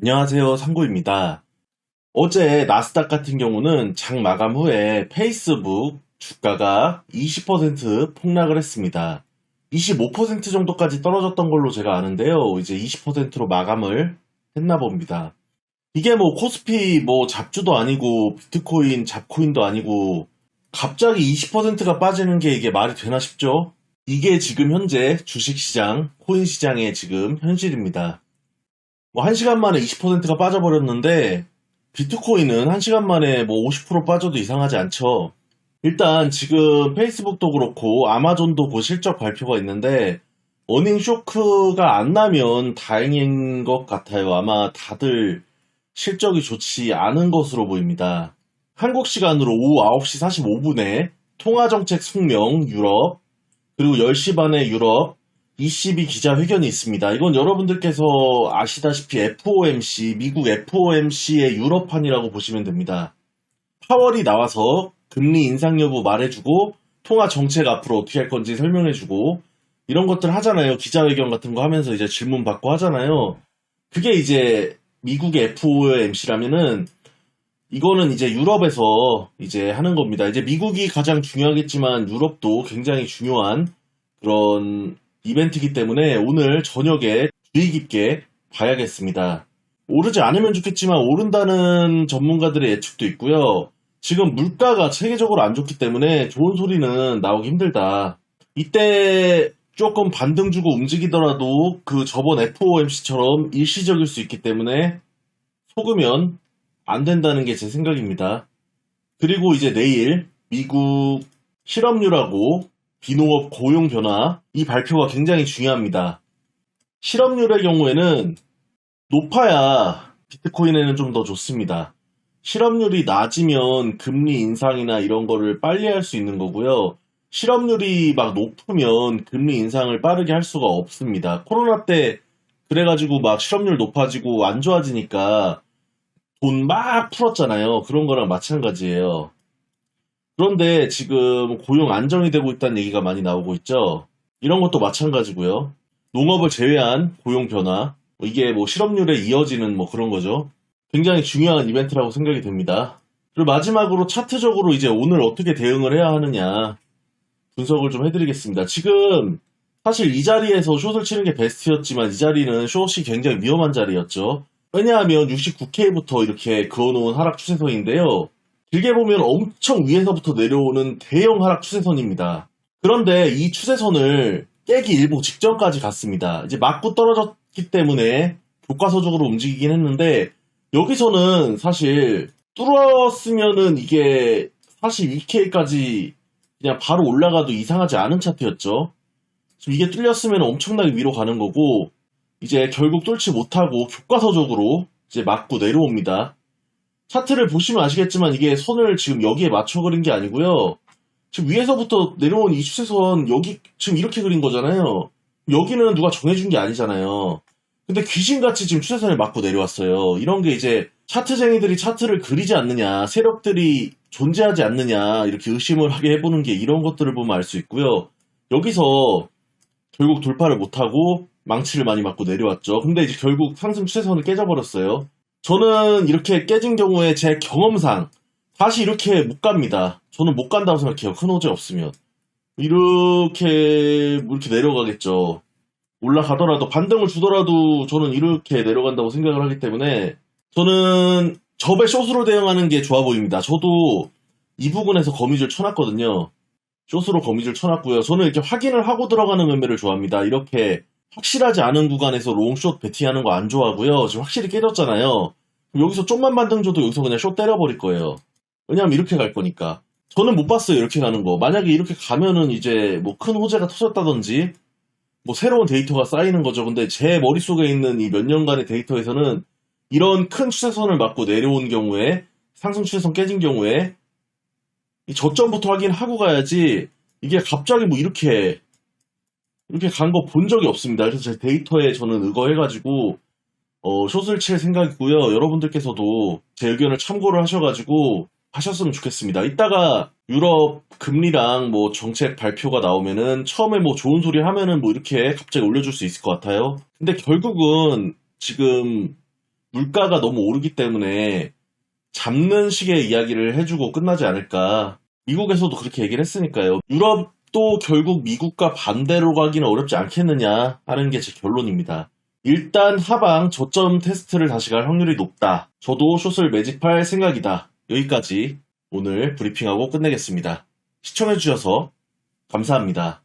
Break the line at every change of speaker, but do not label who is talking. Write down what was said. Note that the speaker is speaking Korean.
안녕하세요. 상고입니다. 어제 나스닥 같은 경우는 장 마감 후에 페이스북 주가가 20% 폭락을 했습니다. 25% 정도까지 떨어졌던 걸로 제가 아는데요. 이제 20%로 마감을 했나 봅니다. 이게 뭐 코스피 뭐 잡주도 아니고 비트코인 잡코인도 아니고 갑자기 20%가 빠지는 게 이게 말이 되나 싶죠? 이게 지금 현재 주식시장, 코인 시장의 지금 현실입니다. 뭐 1시간 만에 20%가 빠져버렸는데 비트코인은 1시간 만에 뭐 50% 빠져도 이상하지 않죠. 일단 지금 페이스북도 그렇고 아마존도 곧 실적 발표가 있는데 어닝 쇼크가 안 나면 다행인 것 같아요. 아마 다들 실적이 좋지 않은 것으로 보입니다. 한국 시간으로 오후 9시 45분에 통화정책 숙명 유럽 그리고 10시 반에 유럽 ECB 기자회견이 있습니다. 이건 여러분들께서 아시다시피 FOMC, 미국 FOMC의 유럽판이라고 보시면 됩니다. 파월이 나와서 금리 인상 여부 말해주고 통화 정책 앞으로 어떻게 할 건지 설명해주고 이런 것들 하잖아요. 기자회견 같은 거 하면서 이제 질문 받고 하잖아요. 그게 이제 미국의 FOMC라면은 이거는 이제 유럽에서 이제 하는 겁니다. 이제 미국이 가장 중요하겠지만 유럽도 굉장히 중요한 그런 이벤트이기 때문에 오늘 저녁에 주의 깊게 봐야겠습니다. 오르지 않으면 좋겠지만 오른다는 전문가들의 예측도 있고요. 지금 물가가 세계적으로 안 좋기 때문에 좋은 소리는 나오기 힘들다. 이때 조금 반등 주고 움직이더라도 그 저번 FOMC처럼 일시적일 수 있기 때문에 속으면 안 된다는 게 제 생각입니다. 그리고 이제 내일 미국 실업률하고 비농업 고용 변화 이 발표가 굉장히 중요합니다. 실업률의 경우에는 높아야 비트코인에는 좀 더 좋습니다. 실업률이 낮으면 금리 인상이나 이런 거를 빨리 할 수 있는 거고요. 실업률이 막 높으면 금리 인상을 빠르게 할 수가 없습니다. 코로나 때 그래가지고 막 실업률 높아지고 안 좋아지니까 돈 막 풀었잖아요. 그런 거랑 마찬가지예요. 그런데 지금 고용 안정이 되고 있다는 얘기가 많이 나오고 있죠. 이런 것도 마찬가지고요. 농업을 제외한 고용 변화, 뭐 이게 뭐 실업률에 이어지는 뭐 그런 거죠. 굉장히 중요한 이벤트라고 생각이 됩니다. 그리고 마지막으로 차트적으로 이제 오늘 어떻게 대응을 해야 하느냐 분석을 좀 해드리겠습니다. 지금 사실 이 자리에서 숏을 치는 게 베스트였지만 이 자리는 숏이 굉장히 위험한 자리였죠. 왜냐하면 69K부터 이렇게 그어놓은 하락 추세선인데요. 길게 보면 엄청 위에서부터 내려오는 대형 하락 추세선입니다. 그런데 이 추세선을 깨기 일보 직전까지 갔습니다. 이제 맞고 떨어졌기 때문에 교과서적으로 움직이긴 했는데 여기서는 사실 뚫었으면은 이게 42K까지 그냥 바로 올라가도 이상하지 않은 차트였죠. 지금 이게 뚫렸으면 엄청나게 위로 가는 거고 이제 결국 뚫지 못하고 교과서적으로 이제 맞고 내려옵니다. 차트를 보시면 아시겠지만 이게 선을 지금 여기에 맞춰 그린 게 아니고요. 지금 위에서부터 내려온 이 추세선 여기 지금 이렇게 그린 거잖아요. 여기는 누가 정해준 게 아니잖아요. 근데 귀신같이 지금 추세선을 맞고 내려왔어요. 이런 게 이제 차트쟁이들이 차트를 그리지 않느냐, 세력들이 존재하지 않느냐, 이렇게 의심을 하게 해보는 게 이런 것들을 보면 알 수 있고요. 여기서 결국 돌파를 못하고 망치를 많이 맞고 내려왔죠. 근데 이제 결국 상승 추세선을 깨져버렸어요. 저는 이렇게 깨진 경우에 제 경험상 다시 이렇게 못 갑니다. 저는 못 간다고 생각해요. 큰 호재 없으면. 이렇게, 이렇게 내려가겠죠. 올라가더라도, 반등을 주더라도 저는 이렇게 내려간다고 생각을 하기 때문에 저는 접의 숏으로 대응하는 게 좋아 보입니다. 저도 이 부분에서 거미줄 쳐놨거든요. 숏으로 거미줄 쳐놨고요. 저는 이렇게 확인을 하고 들어가는 매매를 좋아합니다. 이렇게 확실하지 않은 구간에서 롱숏 베팅하는 거 안 좋아하고요. 지금 확실히 깨졌잖아요. 여기서 좀만 반등 줘도 여기서 그냥 숏 때려버릴 거예요. 왜냐하면 이렇게 갈 거니까. 저는 못 봤어요. 이렇게 가는 거. 만약에 이렇게 가면은 이제 뭐 큰 호재가 터졌다든지 뭐 새로운 데이터가 쌓이는 거죠. 근데 제 머릿속에 있는 이 몇 년간의 데이터에서는 이런 큰 추세선을 맞고 내려온 경우에 상승 추세선 깨진 경우에 이 저점부터 확인하고 가야지 이게 갑자기 뭐 이렇게 이렇게 간 거 본 적이 없습니다. 그래서 제 데이터에 저는 의거해가지고 어, 숏을 칠 생각이고요. 여러분들께서도 제 의견을 참고를 하셔가지고 하셨으면 좋겠습니다. 이따가 유럽 금리랑 뭐 정책 발표가 나오면은 처음에 뭐 좋은 소리 하면은 뭐 이렇게 갑자기 올려줄 수 있을 것 같아요. 근데 결국은 지금 물가가 너무 오르기 때문에 잡는 식의 이야기를 해주고 끝나지 않을까. 미국에서도 그렇게 얘기를 했으니까요. 유럽 도 결국 미국과 반대로 가기는 어렵지 않겠느냐 하는 게 제 결론입니다. 일단 하방 저점 테스트를 다시 갈 확률이 높다. 저도 숏을 매집할 생각이다. 여기까지 오늘 브리핑하고 끝내겠습니다. 시청해주셔서 감사합니다.